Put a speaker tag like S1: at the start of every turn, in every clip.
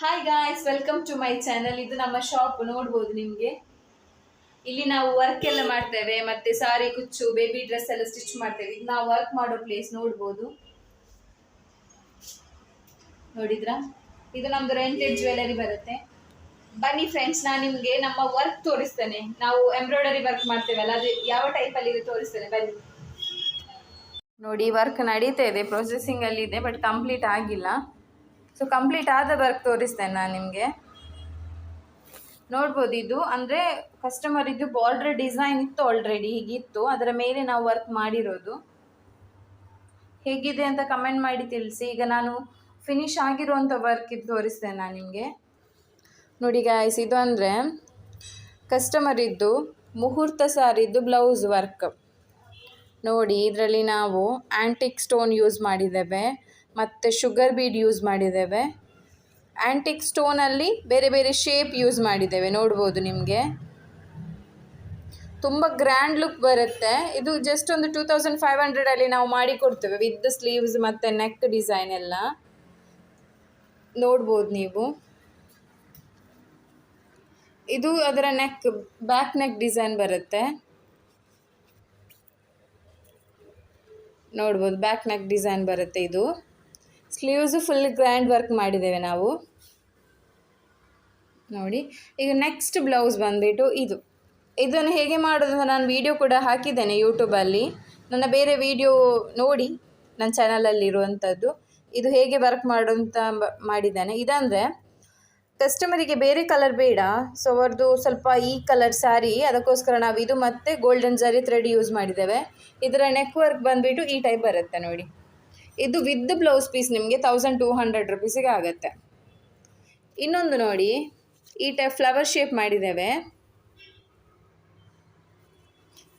S1: Hi guys welcome to my channel ಇದು ನಮ್ಮ shop ನೋಡ್ಬೋದು ನಿಮಗೆ. ಇಲ್ಲಿ ನಾವು ವರ್ಕ್ ಎಲ್ಲ ಮಾಡ್ತೇವೆ ಮತ್ತೆ ಸಾರಿ ಕುಚ್ಚು ಬೇಬಿ ಡ್ರೆಸ್ ಎಲ್ಲ ಸ್ಟಿಚ್ ಮಾಡ್ತೇವೆ. ಇದು ನಾವು ವರ್ಕ್ ಮಾಡೋ ಪ್ಲೇಸ್ ನೋಡ್ಬೋದು. ನೋಡಿದ್ರಾ? ಇದು ನಮ್ದು ರೆಂಟೆಡ್ ಜ್ಯುವೆಲರಿ ಬರುತ್ತೆ. ಬನ್ನಿ ಫ್ರೆಂಡ್ಸ್ ನಾನು ನಿಮಗೆ ನಮ್ಮ ವರ್ಕ್ ತೋರಿಸ್ತೇನೆ. ನಾವು ಎಂಬ್ರಾಯ್ಡರಿ ವರ್ಕ್ ಮಾಡ್ತೇವಲ್ಲ ಅದು ಯಾವ ಟೈಪಲ್ಲಿ ಇದೆ ತೋರಿಸ್ತೇನೆ ಬನ್ನಿ. ನೋಡಿ ವರ್ಕ್ ನಡೀತಾ ಇದೆ ಪ್ರೊಸೆಸಿಂಗ್ ಅಲ್ಲಿ ಇದೆ ಬಟ್ ಕಂಪ್ಲೀಟ್ ಆಗಿಲ್ಲ. ಸೊ ಕಂಪ್ಲೀಟ್ ಆದ ವರ್ಕ್ ತೋರಿಸ್ತೇನೆ ನಾನು ನಿಮಗೆ. ನೋಡ್ಬೋದು ಇದು. ಅಂದರೆ ಕಸ್ಟಮರ್ ಇದು ಬಾರ್ಡ್ರ್ ಡಿಸೈನ್ ಇತ್ತು ಆಲ್ರೆಡಿ ಹೀಗಿತ್ತು. ಅದರ ಮೇಲೆ ನಾವು ವರ್ಕ್ ಮಾಡಿರೋದು. ಹೇಗಿದೆ ಅಂತ ಕಮೆಂಟ್ ಮಾಡಿ ತಿಳಿಸಿ. ಈಗ ನಾನು ಫಿನಿಶ್ ಆಗಿರುವಂಥ ವರ್ಕ್ ಇದು ತೋರಿಸ್ತೇನೆ ನಾನು ನಿಮಗೆ. ನೋಡಿ ಗಾಯ್ಸ್ ಇದು ಅಂದರೆ ಕಸ್ಟಮರ್ ಇದ್ದು ಮುಹೂರ್ತ ಸಾರಿದ್ದು ಬ್ಲೌಸ್ ವರ್ಕ್ ನೋಡಿ, ಇದರಲ್ಲಿ ನಾವು ಆ್ಯಂಟಿಕ್ ಸ್ಟೋನ್ ಯೂಸ್ ಮಾಡಿದ್ದೇವೆ. ಮತ್ತು ಶುಗರ್ ಬೀಡ್ ಯೂಸ್ ಮಾಡಿದ್ದೇವೆ. ಆ್ಯಂಟಿಕ್ ಸ್ಟೋನಲ್ಲಿ ಬೇರೆ ಬೇರೆ ಶೇಪ್ ಯೂಸ್ ಮಾಡಿದ್ದೇವೆ, ನೋಡ್ಬೋದು ನಿಮಗೆ. ತುಂಬ ಗ್ರ್ಯಾಂಡ್ ಲುಕ್ ಬರುತ್ತೆ. ಇದು ಜಸ್ಟ್ ಒಂದು ಟೂ ತೌಸಂಡ್ ಫೈವ್ ಹಂಡ್ರೆಡಲ್ಲಿ ನಾವು ಮಾಡಿಕೊಡ್ತೇವೆ ವಿತ್ ಸ್ಲೀವ್ಸ್ ಮತ್ತು ನೆಕ್ ಡಿಸೈನ್ ಎಲ್ಲ. ನೋಡ್ಬೋದು ನೀವು. ಇದು ಅದರ ನೆಕ್ ಬ್ಯಾಕ್ ನೆಕ್ ಡಿಸೈನ್ ಬರುತ್ತೆ. ನೋಡ್ಬೋದು ಬ್ಯಾಕ್ ನೆಕ್ ಡಿಸೈನ್ ಬರುತ್ತೆ ಇದು. ಸ್ಲೀವ್ಸು ಫುಲ್ ಗ್ರ್ಯಾಂಡ್ ವರ್ಕ್ ಮಾಡಿದ್ದೇವೆ ನಾವು. ನೋಡಿ, ಈಗ ನೆಕ್ಸ್ಟ್ ಬ್ಲೌಸ್ ಬಂದುಬಿಟ್ಟು ಇದು. ಇದನ್ನು ಹೇಗೆ ಮಾಡೋದು ನಾನು ವೀಡಿಯೋ ಕೂಡ ಹಾಕಿದ್ದೇನೆ ಯೂಟ್ಯೂಬಲ್ಲಿ ನನ್ನ ಬೇರೆ ವೀಡಿಯೋ ನೋಡಿ ನನ್ನ ಚಾನಲಲ್ಲಿರುವಂಥದ್ದು ಇದು ಹೇಗೆ ವರ್ಕ್ ಮಾಡೋಂತ ಮಾಡಿದ್ದೇನೆ. ಇದಂದರೆ ಕಸ್ಟಮರಿಗೆ ಬೇರೆ ಕಲರ್ ಬೇಡ. ಸೊ ಅವ್ರದ್ದು ಸ್ವಲ್ಪ ಈ ಕಲರ್ ಸ್ಯಾರಿ ಅದಕ್ಕೋಸ್ಕರ ನಾವು ಇದು ಮತ್ತು ಗೋಲ್ಡನ್ ಜರಿ ಥ್ರೆಡ್ ಯೂಸ್ ಮಾಡಿದ್ದೇವೆ. ಇದರ ನೆಕ್ ವರ್ಕ್ ಬಂದುಬಿಟ್ಟು ಈ ಟೈಪ್ ಬರುತ್ತೆ ನೋಡಿ. ಇದು ವಿತ್ ಬ್ಲೌಸ್ ಪೀಸ್ ನಿಮಗೆ ತೌಸಂಡ್ ಟೂ ಹಂಡ್ರೆಡ್ ರುಪೀಸಿಗೆ ಆಗುತ್ತೆ. ಇನ್ನೊಂದು ನೋಡಿ, ಈ ಟೈಪ್ ಫ್ಲವರ್ ಶೇಪ್ ಮಾಡಿದ್ದೇವೆ.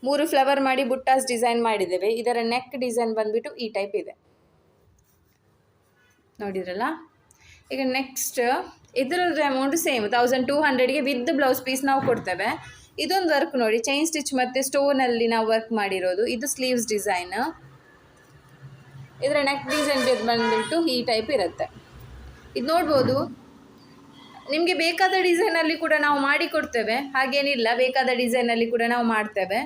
S1: ಮೂರು ಫ್ಲವರ್ ಮಾಡಿ ಬುಟ್ಟಾಸ್ ಡಿಸೈನ್ ಮಾಡಿದ್ದೇವೆ. ಇದರ ನೆಕ್ ಡಿಸೈನ್ ಬಂದುಬಿಟ್ಟು ಈ ಟೈಪ್ ಇದೆ. ನೋಡಿದ್ರಲ್ಲ? ಈಗ ನೆಕ್ಸ್ಟ್ ಇದರದ್ದು ಅಮೌಂಟ್ ಸೇಮ್ ತೌಸಂಡ್ ಟೂ ಹಂಡ್ರೆಡ್ಗೆ ವಿತ್ ಬ್ಲೌಸ್ ಪೀಸ್ ನಾವು ಕೊಡ್ತೇವೆ. ಇದೊಂದು ವರ್ಕ್ ನೋಡಿ ಚೈನ್ ಸ್ಟಿಚ್ ಮತ್ತು ಸ್ಟೋನಲ್ಲಿ ನಾವು ವರ್ಕ್ ಮಾಡಿರೋದು. ಇದು ಸ್ಲೀವ್ಸ್ ಡಿಸೈನ್ ಇದರ ನೆಕ್ ಡಿಸೈನ್ ಬಂದುಬಿಟ್ಟು ಈ ಟೈಪ್ ಇರುತ್ತೆ. ಇದು ನೋಡ್ಬೋದು. ನಿಮಗೆ ಬೇಕಾದ ಡಿಸೈನಲ್ಲಿ ಕೂಡ ನಾವು ಮಾಡಿ ಕೊಡ್ತೇವೆ. ಹಾಗೇನಿಲ್ಲ, ಬೇಕಾದ ಡಿಸೈನಲ್ಲಿ ಕೂಡ ನಾವು ಮಾಡ್ತೇವೆ.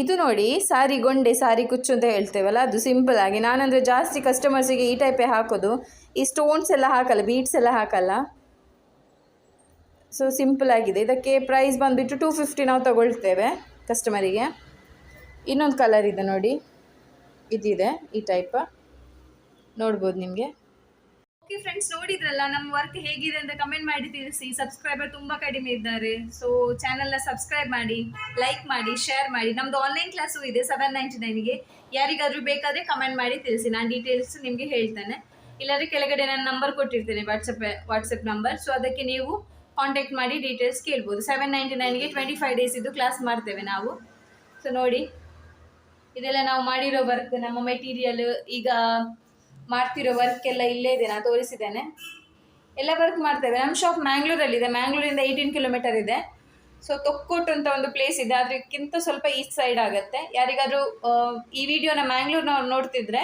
S1: ಇದು ನೋಡಿ, ಸಾರಿ ಗೊಂಡೆ, ಸಾರಿ ಕುಚ್ಚು ಅಂತ ಹೇಳ್ತೇವಲ್ಲ, ಅದು ಸಿಂಪಲ್ ಆಗಿ. ನಾನಂದರೆ ಜಾಸ್ತಿ ಕಸ್ಟಮರ್ಸಿಗೆ ಈ ಟೈಪೇ ಹಾಕೋದು. ಈ ಸ್ಟೋನ್ಸ್ ಎಲ್ಲ ಹಾಕಲ್ಲ ಬೀಟ್ಸ್ ಎಲ್ಲ ಹಾಕಲ್ಲ. ಸೊ ಸಿಂಪಲ್ ಆಗಿದೆ. ಇದಕ್ಕೆ ಪ್ರೈಸ್ ಬಂದುಬಿಟ್ಟು ಟೂ ಫಿಫ್ಟಿ ನಾವು ತಗೊಳ್ತೇವೆ ಕಸ್ಟಮರಿಗೆ ಇನ್ನೊಂದು ಕಲರ್ ಇದೆ ನೋಡಿ. ಇದಿದೆ ಈ ಟೈಪ್ ನೋಡ್ಬೋದು ನಿಮಗೆ. ಓಕೆ ಫ್ರೆಂಡ್ಸ್ ನೋಡಿದ್ರಲ್ಲ ನಮ್ಮ ವರ್ಕ್ ಹೇಗಿದೆ ಅಂತ ಕಮೆಂಟ್ ಮಾಡಿ ತಿಳಿಸಿ. ಸಬ್ಸ್ಕ್ರೈಬರ್ ತುಂಬ ಕಡಿಮೆ ಇದ್ದಾರೆ. ಸೊ ಚಾನಲ್ನ ಸಬ್ಸ್ಕ್ರೈಬ್ ಮಾಡಿ ಲೈಕ್ ಮಾಡಿ ಶೇರ್ ಮಾಡಿ. ನಮ್ದು ಆನ್ಲೈನ್ ಕ್ಲಾಸು ಇದೆ ಸೆವೆನ್ ನೈಂಟಿ ನೈನ್ಗೆ ಯಾರಿಗಾದರೂ ಬೇಕಾದರೆ ಕಮೆಂಟ್ ಮಾಡಿ ತಿಳಿಸಿ. ನಾನು ಡೀಟೇಲ್ಸ್ ನಿಮಗೆ ಹೇಳ್ತೇನೆ. ಇಲ್ಲಾಂದರೆ ಕೆಳಗಡೆ ನಾನು ನಂಬರ್ ಕೊಟ್ಟಿರ್ತೇನೆ ವಾಟ್ಸಪ್ ವಾಟ್ಸಪ್ ನಂಬರ್ ಸೊ ಅದಕ್ಕೆ ನೀವು ಕಾಂಟ್ಯಾಕ್ಟ್ ಮಾಡಿ ಡೀಟೇಲ್ಸ್ ಕೇಳ್ಬೋದು. ಸೆವೆನ್ ನೈಂಟಿ ನೈನ್ಗೆ ಟ್ವೆಂಟಿ ಫೈವ್ ಡೇಸ್ ಇದು ಕ್ಲಾಸ್ ಮಾಡ್ತೇವೆ ನಾವು. ಸೊ ನೋಡಿ. ಇದೆಲ್ಲ ನಾವು ಮಾಡಿರೋ ವರ್ಕ್ ನಮ್ಮ ಮೆಟೀರಿಯಲ್ ಈಗ ಮಾಡ್ತಿರೋ ವರ್ಕ್ ಎಲ್ಲ ಇಲ್ಲೇ ಇದೆ, ನಾನು ತೋರಿಸಿದ್ದೇನೆ. ಎಲ್ಲ ವರ್ಕ್ ಮಾಡ್ತೇವೆ ನಮ್ಮ ಶಾಪ್ ಮ್ಯಾಂಗ್ಳೂರಲ್ಲಿದೆ ಮ್ಯಾಂಗ್ಳೂರಿಂದ ಏಯ್ಟೀನ್ ಕಿಲೋಮೀಟರ್ ಇದೆ. ಸೊ ತೊಕ್ಕೋಟು ಅಂತ ಒಂದು ಪ್ಲೇಸ್ ಇದೆ. ಅದಕ್ಕಿಂತ ಸ್ವಲ್ಪ ಈಸ್ಟ್ ಸೈಡ್ ಆಗುತ್ತೆ. ಯಾರಿಗಾದರೂ ಈ ವಿಡಿಯೋನ ಮ್ಯಾಂಗ್ಳೂರ್ನವ್ರು ನೋಡ್ತಿದ್ರೆ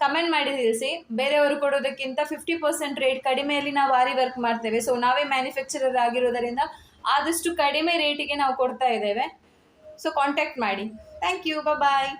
S1: ಕಮೆಂಟ್ ಮಾಡಿ ತಿಳಿಸಿ. ಬೇರೆಯವರು ಕೊಡೋದಕ್ಕಿಂತ ಫಿಫ್ಟಿ ಪರ್ಸೆಂಟ್ ರೇಟ್ ಕಡಿಮೆಯಲ್ಲಿ ನಾವು ಆರಿ ವರ್ಕ್ ಮಾಡ್ತೇವೆ. ಸೊ ನಾವೇ ಮ್ಯಾನುಫ್ಯಾಕ್ಚರರ್ ಆಗಿರೋದರಿಂದ ಆದಷ್ಟು ಕಡಿಮೆ ರೇಟಿಗೆ ನಾವು ಕೊಡ್ತಾ ಇದ್ದೇವೆ. ಸೊ ಕಾಂಟ್ಯಾಕ್ಟ್ ಮಾಡಿ. Thank you bye